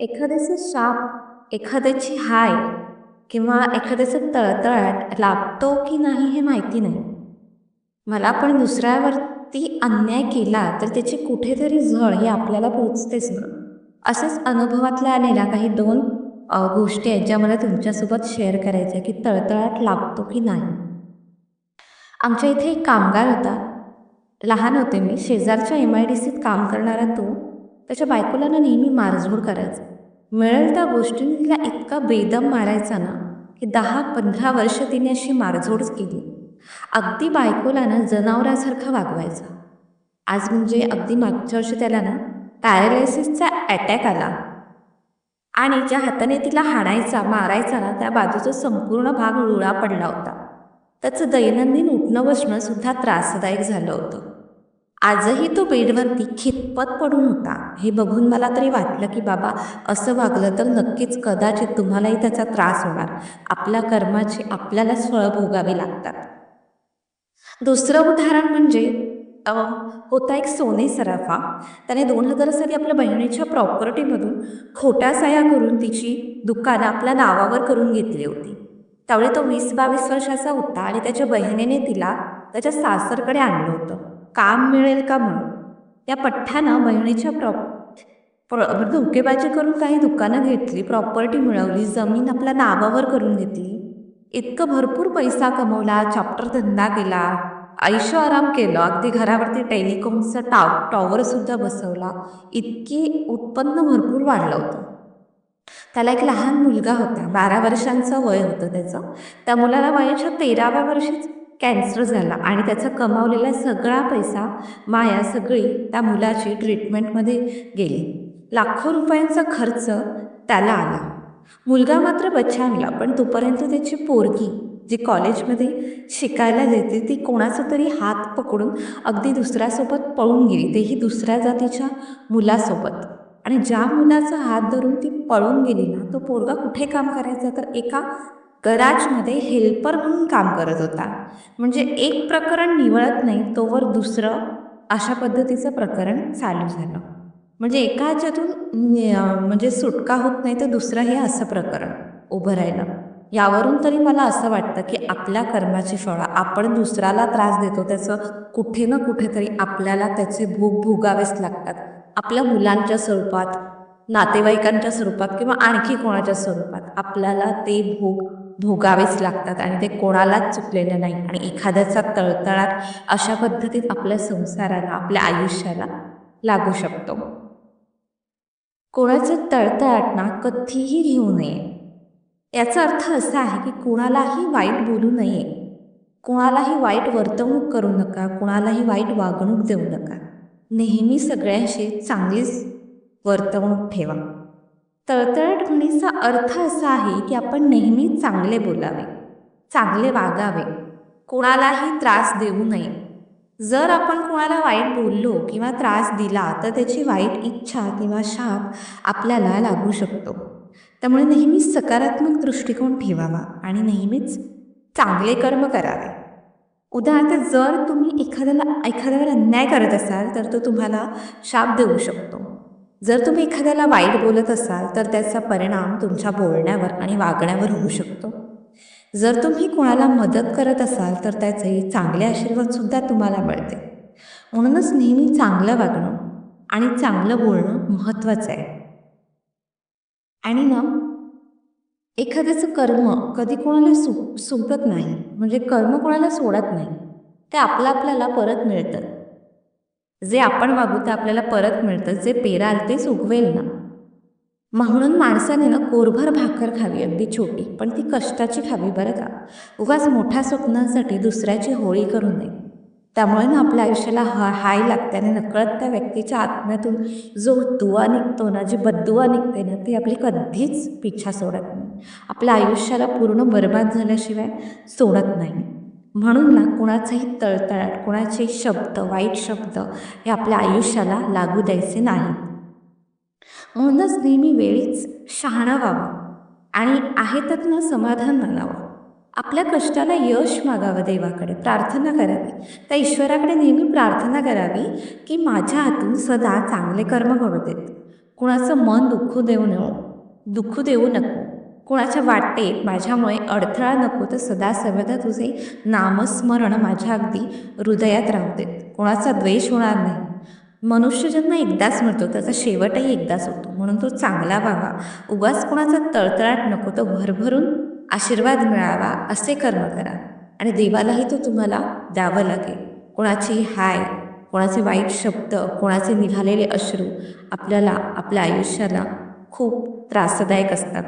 एखाद्याचं शाप एखाद्याची हाय किंवा एखाद्याचं तळतळाट लाभतो की नाही हे माहिती नाही. मला पण दुसऱ्यावरती अन्याय केला तर त्याची कुठेतरी झळ ही आपल्याला पोचतेच ना. असेच अनुभवातल्या आलेल्या काही दोन गोष्टी आहेत ज्या मला तुमच्यासोबत शेअर करायच्या की तळतळाट लागतो की नाही. आमच्या इथे एक कामगार होता. लहान होते मी. शेजारच्या एम आय डी सीत काम करणारा तो. त्याच्या बायकोला ना नेहमी मारझोड करायचा. मिळेल त्या गोष्टीने तिला इतका बेदम मारायचा ना की दहा पंधरा वर्ष तिने अशी मारझोडच केली. अगदी बायकोला ना जनावरासारखा वागवायचा. आज म्हणजे अगदी मागच्या वर्षी त्याला ना पॅरालायसिसचा अटॅक आला. आणि ज्या हाताने तिला हाणायचा मारायचा ना त्या बाजूचा संपूर्ण भाग रुळा पडला होता. त्याचं दैनंदिन उठणं बसणं सुद्धा त्रासदायक झालं होतं. आजही तो बेडवरती खितपत पडून होता. हे बघून मला तरी वाटलं की बाबा असं वागलं तर नक्कीच कदाचित तुम्हालाही त्याचा त्रास होणार. आपल्या कर्माची आपल्यालाच फळं भोगावी लागतात. दुसरं उदाहरण म्हणजे होता एक सोने सराफा. त्याने दोन हजार साली आपल्या बहिणीच्या प्रॉपर्टीमधून खोट्या साया करून तिची दुकानं आपल्या नावावर करून घेतली होती. त्यावेळी तो वीस बावीस वर्षाचा होता आणि त्याच्या बहिणीने तिला त्याच्या सासरकडे आणलं होतं. काम मिळेल का म्हणून? त्या पठ्ठ्यानं बहिणीच्या प्रॉ प्र धोकेबाजी करून काही दुकानं घेतली प्रॉपर्टी मिळवली जमीन आपल्या नावावर करून घेतली. इतकं भरपूर पैसा कमवला चॅप्टर धंदा केला आयुष्य आराम केलं अगदी घरावरती टेलिकॉमचा टाव टॉवरसुद्धा बसवला. इतकी उत्पन्न भरपूर वाढलं होतं. त्याला एक लहान मुलगा होता बारा वर्षांचं वय होतं त्याचं. त्या मुलाला वयाच्या तेराव्या वर्षीच कॅन्सर झाला आणि त्याचा कमावलेला सगळा पैसा माया सगळी त्या मुलाची ट्रीटमेंटमध्ये गेली. लाखो रुपयांचा खर्च त्याला आला. मुलगा मात्र बचावला पण तोपर्यंत त्याची पोरगी जी कॉलेजमध्ये शिकायला देते ती कोणाचा तरी हात पकडून अगदी दुसऱ्यासोबत पळून गेली. तेही दुसऱ्या जातीच्या मुलासोबत. आणि ज्या मुलाचा हात धरून ती पळून गेली ना तो पोरगा कुठे काम करायचा? तर एका गराजमध्ये हेल्पर म्हणून काम करत होता. म्हणजे एक प्रकरण निवळत नाही तोवर दुसरं अशा पद्धतीचं प्रकरण चालू झालं. म्हणजे एका ह्याच्यातून म्हणजे सुटका होत नाही तर दुसरं हे असं प्रकरण उभं राहिलं. यावरून तरी मला असं वाटतं की आपल्या कर्माची फळं आपण दुसऱ्याला त्रास देतो त्याचं कुठे ना कुठेतरी आपल्याला त्याचे भोग भोगावेच लागतात. आपल्या मुलांच्या स्वरूपात नातेवाईकांच्या स्वरूपात किंवा आणखी कोणाच्या स्वरूपात आपल्याला ते भोग भोगावेच लागतात आणि ते कोणालाच चुकलेलं नाही. आणि एखाद्याचा तळतळाट अशा पद्धतीत आपल्या संसाराला आपल्या आयुष्याला लागू शकतो. कोणाचं तळतळाट ना कधीही घेऊ नये. याचा अर्थ असा आहे की कुणालाही वाईट बोलू नये. कोणालाही वाईट वर्तवणूक करू नका. कुणालाही वाईट वागणूक देऊ नका. नेहमी सगळ्यांशी चांगलीच वर्तवणूक ठेवा. तळतळट म्हणीचा अर्थ असा आहे की आपण नेहमी चांगले बोलावे चांगले वागावे. कोणालाही त्रास देऊ नये. जर आपण कोणाला वाईट बोललो किंवा त्रास दिला तर त्याची वाईट इच्छा किंवा शाप आपल्याला लागू शकतो. त्यामुळे नेहमीच सकारात्मक दृष्टिकोन ठेवावा आणि नेहमीच चांगले कर्म करावे. उदाहरणार्थ जर तुम्ही एखाद्याला एखाद्यावर अन्याय करत असाल तर तो तुम्हाला शाप देऊ शकतो. जर तुम्ही एखाद्याला वाईट बोलत असाल तर त्याचा परिणाम तुमच्या बोलण्यावर आणि वागण्यावर होऊ शकतो. जर तुम्ही कोणाला मदत करत असाल तर त्याचे चांगले आशीर्वादसुद्धा तुम्हाला मिळते. म्हणूनच नेहमी चांगलं वागणं आणि चांगलं बोलणं महत्त्वाचं आहे. आणि ना एखाद्याचं कर्म कधी कोणाला सु सुटत नाही म्हणजे कर्म कोणाला सोडत नाही ते आपलं आपल्याला परत मिळतं. जे आपण वागू ते आपल्याला परत मिळतं जे पेराल तेच उगवेल ना. म्हणून माणसाने ना कोरभर भाकर खावी अगदी छोटी पण ती कष्टाची खावी बरं का. उगाच मोठ्या स्वप्नांसाठी दुसऱ्याची होळी करू नये. त्यामुळे ना आपल्या आयुष्याला हा हाय लागते आणि नकळत त्या व्यक्तीच्या आत्म्यातून जो दुवा निघतो ना जी बद्दुवा निघते ना ती आपली कधीच पिछा सोडत नाही. आपल्या आयुष्याला पूर्ण बर्बाद झाल्याशिवाय सोडत नाही. म्हणून ना कुणाचाही तळतळाट कुणाचे शब्द वाईट शब्द हे आपल्या आयुष्याला लागू द्यायचे नाही. म्हणूनच नेहमी वेळीच शहाणा व्हावं आणि आहे त्यातनं समाधान मानावं. आपल्या कष्टाला यश मागावं देवाकडे प्रार्थना करावी. त्या ईश्वराकडे नेहमी प्रार्थना करावी की माझ्या हातून सदा चांगले कर्म घडू देत. कुणाचं मन दुःखू देऊ नको दुःखू देऊ नको. कोणाच्या वाटे माझ्यामुळे अडथळा नको तर सदा सर्वदा तुझे नामस्मरण माझ्या अगदी हृदयात राहू देत द्वेष होणार नाही. मनुष्य ज्यांना एकदाच मिळतो त्याचा शेवटही एकदाच होतो. म्हणून तो चांगला व्हावा. उगाच कोणाचा तळतळाट नको तो भरभरून आशीर्वाद मिळावा असे कर्म करा. आणि देवालाही तो तुम्हाला द्यावं लागेल. कोणाची हाय कोणाचे वाईट शब्द कोणाचे निघालेले अश्रू आपल्याला आपल्या आयुष्याला खूप त्रासदायक असतात.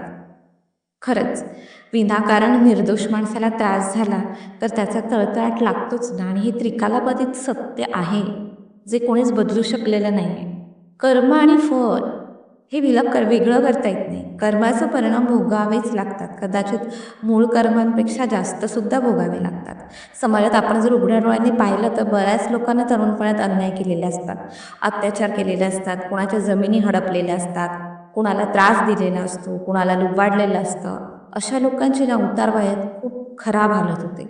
खरंच. विनाकारण निर्दोष माणसाला त्रास झाला तर त्याचा तळतळाट लागतोच ना आणि हे त्रिकालाबाधित सत्य आहे जे कोणीच बदलू शकलेलं नाही आहे कर्म आणि फळ हे विलग कर वेगळं करता येत नाही. कर्माचे परिणाम भोगावेच लागतात. कदाचित मूळ कर्मांपेक्षा जास्तसुद्धा भोगावे लागतात. समाजात आपण जर उघड्या डोळ्यांनी पाहिलं तर बऱ्याच लोकांना तरुणपणात अन्याय केलेले असतात अत्याचार केलेले असतात कोणाच्या जमिनी हडपलेल्या असतात कुणाला त्रास दिलेला असतो कुणाला लुबाडलेलं असतं अशा लोकांची ना उतार वयात खूप खराब हालत होते.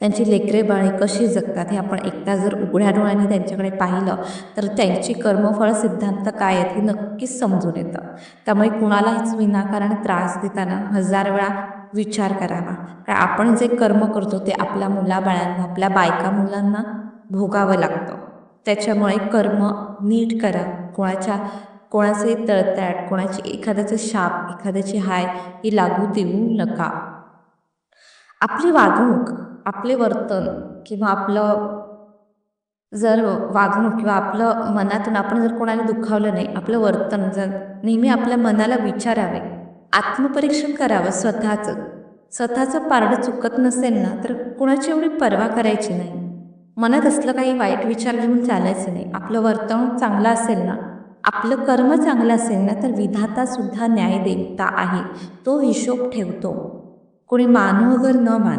त्यांची लेकरे बाळे कशी जगतात हे आपण एकदा जर उघड्या डोळ्यांनी त्यांच्याकडे पाहिलं तर त्यांची कर्मफळ सिद्धांत काय आहेत हे नक्कीच समजून येतं. त्यामुळे कुणालाच विनाकारण त्रास देताना हजार वेळा विचार करावा. कारण आपण जे कर्म करतो ते आपल्या मुलाबाळांना आपल्या बायका मुलांना भोगावं लागतं. त्याच्यामुळे कर्म नीट करा. कोणाच्या कोणाचे तळतळाट कोणाची एखाद्याचं शाप एखाद्याची हाय ही लागू देऊ नका. आपली वागणूक आपले वर्तन किंवा आपलं जर वागणूक किंवा आपलं मनातून आपण जर कोणाला दुखावलं नाही आपलं वर्तन जर नेहमी आपल्या मनाला विचारावे आत्मपरीक्षण करावं स्वतःचं स्वतःचं पारडं चुकत नसेल ना तर कुणाची एवढी पर्वा करायची नाही. मनात असलं काही वाईट विचार घेऊन चालायचं नाही. आपलं वर्तणूक चांगलं असेल ना आपलं कर्म चांगलं असेल ना तर विधातासुद्धा न्याय देवता आहे. तो हिशोब ठेवतो. कोणी मानू अगर न मान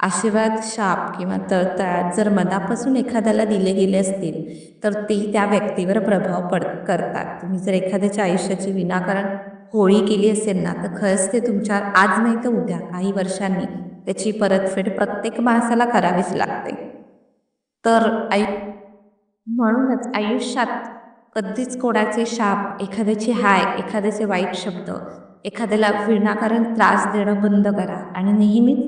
आशीर्वाद शाप किंवा तळतळाट जर मनापासून एखाद्याला दिले गेले असतील तर ते त्या व्यक्तीवर प्रभाव पड करतात. तुम्ही जर एखाद्याच्या आयुष्याची विनाकारण होळी केली असेल ना तर खरंच ते तुमच्या आज नाही तर उद्या काही वर्षांनी त्याची परतफेड प्रत्येक माणसाला करावीच लागते. तर आयु म्हणूनच आयुष्यात कधीच कोणाचे शाप एखाद्याची हाय एखाद्याचे वाईट शब्द एखाद्याला विनाकारण त्रास देणं बंद करा आणि नेहमीच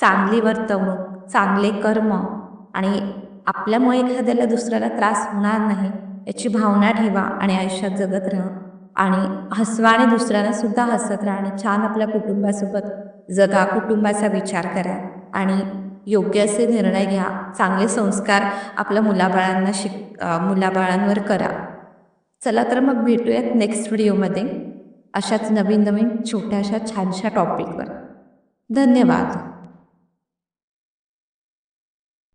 चांगली वर्तवणूक चांगले कर्म आणि आपल्यामुळे एखाद्याला दुसऱ्याला त्रास होणार नाही याची भावना ठेवा आणि आयुष्यात जगत राहा. आणि हसवा आणि दुसऱ्यांना सुद्धा हसत राहा आणि छान आपल्या कुटुंबासोबत जगा कुटुंबाचा विचार करा आणि योग्य असे निर्णय घ्या. चांगले संस्कार आपल्या मुलाबाळांना शिक मुलाबाळांवर करा. चला तर मग भेटूयात नेक्स्ट व्हिडिओमध्ये अशाच नवीन नवीन छोट्याशा छानशा टॉपिकवर धन्यवाद.